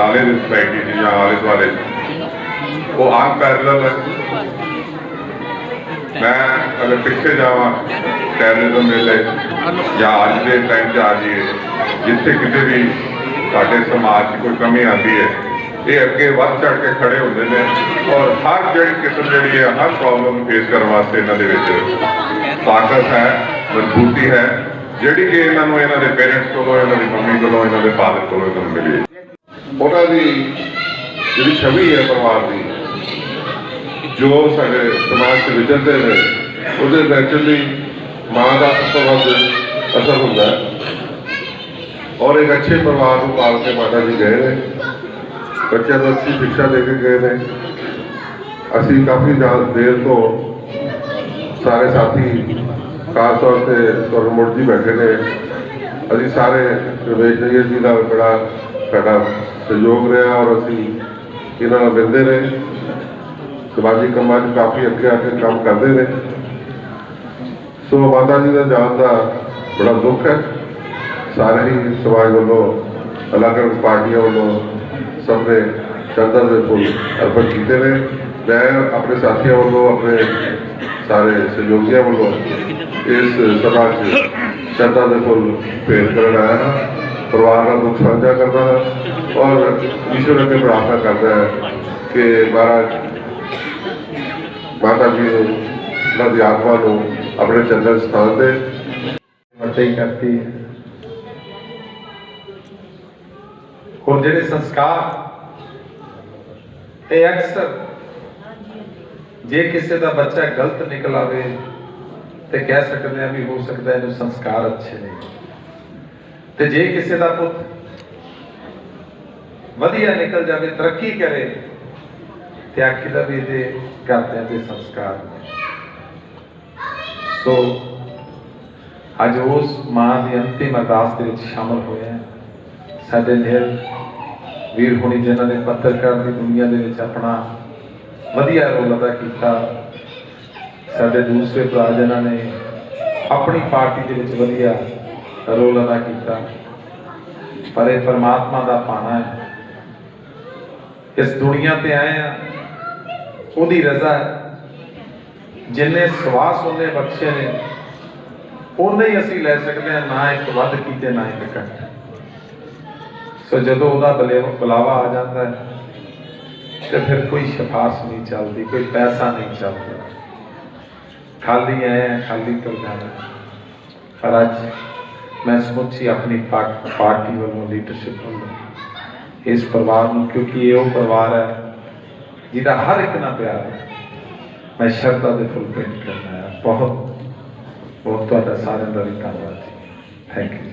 ਆਲੇ ਦੀ ਸੋਸਾਇਟੀ ਦੀ ਜਾਂ ਆਲੇ ਦੁਆਲੇ ਉਹ ਆਮ ਪੈਰਲਲ ਹੈ। ਮੈਂ ਅਗਰ ਪਿੱਛੇ ਜਾਵਾਂ ਟੈਰਰਿਜ਼ਮ ਮੇਲੇ ਜਾਂ ਅੱਜ ਦੇ ਟਾਈਮ 'ਚ ਆ ਜਾਈਏ, ਜਿੱਥੇ ਕਿਤੇ ਵੀ ਸਾਡੇ ਸਮਾਜ 'ਚ ਕੋਈ ਕਮੀ ਆਉਂਦੀ ਹੈ, ਇਹ ਅੱਗੇ ਵੱਧ ਚੜ ਕੇ ਖੜੇ ਹੁੰਦੇ ਨੇ ਔਰ ਹਰ ਜਿਹੜੀ ਕਿਸਮ ਜਿਹੜੀ ਹੈ, ਹਰ ਪ੍ਰੋਬਲਮ ਫੇਸ ਕਰਨ ਵਾਸਤੇ ਇਹਨਾਂ ਦੇ ਵਿੱਚ ਤਾਕਤ ਹੈ, ਮਜ਼ਬੂਤੀ ਹੈ, ਜਿਹੜੀ ਕਿ ਇਹਨਾਂ ਨੂੰ, ਇਹਨਾਂ ਦੇ ਪੇਰੈਂਟਸ ਕੋਲੋਂ, ਇਹਨਾਂ ਦੀ ਮੰਮੀ ਕੋਲੋਂ, ਇਹਨਾਂ ਦੇ ਫਾਦਰ ਕੋਲੋਂ ਇਹਨਾਂ ਨੂੰ ਮਿਲੀ ਉਹਨਾਂ ਦੀ ਜਿਹੜੀ ਛਵੀ ਹੈ ਪਰਿਵਾਰ ਦੀ, ਜੋ ਸਾਡੇ ਸਮਾਜ 'ਚ ਵਿਚਰਦੇ ਨੇ, ਉਹਦੇ ਨੈਚੁਰਲੀ ਮਾਂ ਦਾ ਸਭ ਤੋਂ ਵੱਧ ਅਸਰ ਹੁੰਦਾ ਹੈ। ਔਰ ਇੱਕ ਅੱਛੇ ਪਰਿਵਾਰ ਨੂੰ ਪਾਲ ਕੇ ਮਾਤਾ ਜੀ ਗਏ ਨੇ। ਬੱਚਿਆਂ ਨੂੰ ਅੱਛੀ ਸਿੱਖਿਆ ਦੇ ਕੇ ਗਏ ਨੇ। ਅਸੀਂ ਕਾਫੀ ਜ਼ਿਆਦਾ ਦੇਰ ਤੋਂ ਸਾਰੇ ਸਾਥੀ, ਖਾਸ ਤੌਰ ਤੇ ਸਵਰਮੁੜ ਜੀ ਬੈਠੇ ਨੇ। ਅਸੀਂ ਸਾਰੇ ਰਵੇਸ਼ ਜੀ ਦਾ ਬੜਾ ਸਾਡਾ ਸਹਿਯੋਗ ਰਿਹਾ ਔਰ ਅਸੀਂ ਇਹਨਾਂ ਨਾਲ ਮਿਲਦੇ ਰਹੇ। ਸਮਾਜਿਕ ਕੰਮਾਂ 'ਚ ਕਾਫੀ ਅੱਗੇ ਆ ਕੇ ਕੰਮ ਕਰਦੇ ਨੇ ਸੋ ਮਾਤਾ ਜੀ ਦਾ ਜਾਣ ਦਾ ਬੜਾ ਦੁੱਖ ਹੈ। ਸਾਰੇ ਹੀ ਸਮਾਜ ਵੱਲੋਂ ਅਲੱਗ-ਅਲੱਗ ਪਾਰਟੀਆਂ ਵੱਲੋਂ ਸਭ ਨੇ ਸ਼ਰਧਾ ਦੇ ਫੁੱਲ ਅਰਪਣ ਕੀਤੇ ਨੇ। ਮੈਂ ਆਪਣੇ ਸਾਥੀਆਂ ਵੱਲੋਂ, ਆਪਣੇ ਸਾਰੇ ਸਹਿਯੋਗੀਆਂ ਵੱਲੋਂ ਇਸ ਸਭਾ 'ਚ ਸ਼ਰਧਾ ਦੇ ਫੁੱਲ ਭੇਟ ਕਰਨ ਆਇਆ ਹਾਂ। ਪਰਿਵਾਰ ਨਾਲ ਦੁੱਖ ਸਾਂਝਾ ਕਰਦਾ ਹਾਂ ਔਰ ਈਸ਼ਵਰ ਅੱਗੇ ਪ੍ਰਾਰਥਨਾ ਕਰਦਾ ਹੈ ਕਿ ਮਹਾਰਾਜ, ਮਾਤਾ ਜੀ ਨੂੰ, ਉਹਨਾਂ ਦੀ ਆਤਮਾ ਨੂੰ ਆਪਣੇ ਚੰਦਨ ਸਥਾਨ ਦੇ ਵਰਤੇ ਕਰਤੀ ਹੁਣ ਜਿਹੜੇ ਸੰਸਕਾਰ ਇਹ ਅਕਸਰ ਜੇ ਕਿਸੇ ਦਾ ਬੱਚਾ ਗਲਤ ਨਿਕਲ ਆਵੇ ਤੇ ਕਹਿ ਸਕਦੇ ਆ ਵੀ ਹੋ ਸਕਦਾ ਇਹਨੂੰ ਸੰਸਕਾਰ ਅੱਛੇ ਨਹੀਂ ਤੇ ਜੇ ਕਿਸੇ ਦਾ ਪੁੱਤ ਵਧੀਆ ਨਿਕਲ ਜਾਵੇ, ਤਰੱਕੀ ਕਰੇ, ਤੇ ਆਖੀਦਾ ਵੀ ਇਹਦੇ ਘਰਦਿਆਂ ਦੇ ਸੰਸਕਾਰ ਸੋ, ਅੱਜ ਉਸ ਮਾਂ ਦੀ ਅੰਤਿਮ ਅਰਦਾਸ ਦੇ ਵਿੱਚ ਸ਼ਾਮਲ ਹੋਏ ਹਾਂ। ਸਾਡੇ ਨਿਰ ਵੀਰ ਹੁਣੀ ਜਿਨ੍ਹਾਂ ਨੇ ਪੱਤਰਕਾਰ ਦੀ ਦੁਨੀਆ ਦੇ ਵਿੱਚ ਆਪਣਾ ਵਧੀਆ ਰੋਲ ਅਦਾ ਕੀਤਾ, ਸਾਡੇ ਦੂਸਰੇ ਭਰਾ ਜਿਨ੍ਹਾਂ ਨੇ ਆਪਣੀ ਪਾਰਟੀ ਦੇ ਵਿੱਚ ਵਧੀਆ ਰੋਲ ਅਦਾ ਕੀਤਾ। ਪਰ ਇਹ ਪਰਮਾਤਮਾ ਦਾ ਪਾਣਾ ਹੈ। ਇਸ ਦੁਨੀਆ ਤੇ ਆਏ ਆ, ਉਹਦੀ ਰਜ਼ਾ ਜਿੰਨੇ ਸਵਾਸ ਉਹਨੇ ਬਖਸ਼ੇ ਨੇ, ਉਹਨੇ ਹੀ ਅਸੀਂ ਲੈ ਸਕਦੇ ਹਾਂ, ਨਾ ਇੱਕ ਵੱਧ ਕੀਤੇ, ਨਾ ਇੱਕ ਘੱਟ। ਸੋ ਜਦੋਂ ਉਹਦਾ ਬਲੇ- ਬੁਲਾਵਾ ਆ ਜਾਂਦਾ ਹੈ, ਤੇ ਫਿਰ ਕੋਈ ਸਿਫਾਰਸ਼ ਨਹੀਂ ਚੱਲਦੀ, ਕੋਈ ਪੈਸਾ ਨਹੀਂ ਚੱਲਦਾ। ਖਾਲੀ ਆਏ ਖਾਲੀ ਤੁਰ ਜਾਣਾ। ਪਰ ਅੱਜ ਮੈਂ ਸਮੁੱਚੀ ਆਪਣੀ ਪਾ- ਪਾਰਟੀ ਵੱਲੋਂ ਲੀਡਰਸ਼ਿਪ ਵੱਲੋਂ ਇਸ ਪਰਿਵਾਰ ਨੂੰ, ਕਿਉਂਕਿ ਇਹ ਉਹ ਪਰਿਵਾਰ ਹੈ ਜਿਹਦਾ ਹਰ ਇੱਕ ਨਾਲ ਪਿਆਰ ਹੈ। ਮੈਂ ਸ਼ਰਧਾ ਦੇ ਫੁੱਲ ਭੇਟ ਕਰਨਾ ਹੈ। ਬਹੁਤ ਬਹੁਤ ਤੁਹਾਡਾ ਸਾਰਿਆਂ ਦਾ ਵੀ ਧੰਨਵਾਦ ਜੀ। Thank you